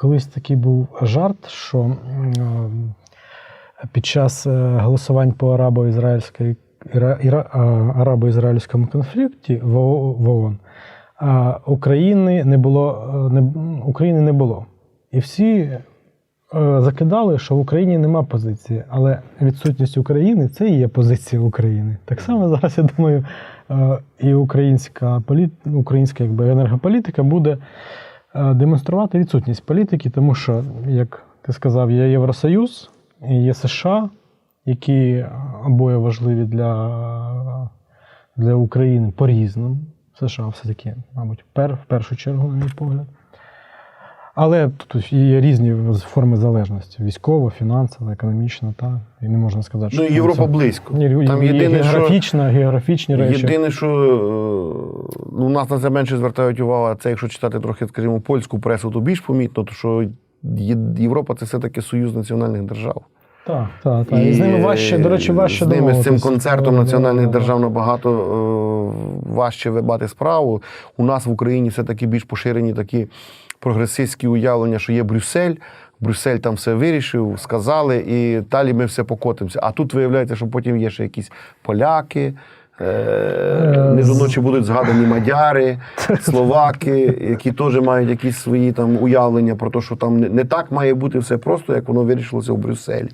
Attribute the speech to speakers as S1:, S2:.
S1: Колись такий був жарт, що е, під час е, голосувань по арабо-ізраїльському конфлікті в ООН України не було е, не, України не було. І всі закидали, що в Україні нема позиції, але відсутність України це і є позиція України. Так само зараз, я думаю, і українська полі... українська якби, енергополітика буде демонструвати відсутність політики, тому що, як ти сказав, є Євросоюз, є США, які обоє важливі для, для України по-різному. США все-таки, мабуть, пер, в першу чергу, на мій погляд. Але тут є різні форми залежності: військова, фінансова, економічна, та і не можна сказати, що
S2: Ну, Європа
S1: це-
S2: близько.
S1: Ні,
S2: Там
S1: є
S2: єдине, що-
S1: географічна, географічні речі.
S2: Єдине, що е, ну, у нас на це менше звертають увагу, а це якщо читати трохи, скажімо, польську пресу, то більш помітно, то що Європа це все-таки союз національних держав.
S1: Так, так, так. І, з ними важче, до речі, важче
S2: з ними з цим концертом національних держав набагато е, важче вибати справу. У нас в Україні все-таки більш поширені такі прогресистські уявлення, що є Брюссель. Брюссель там все вирішив, сказали, і далі ми все покотимося. А тут виявляється, що потім є ще якісь поляки. Е, не
S1: з-
S2: ночі будуть згадані мадяри, словаки, які теж мають якісь свої там уявлення про те, що там не, не так має бути все просто, як воно вирішилося в Брюсселі.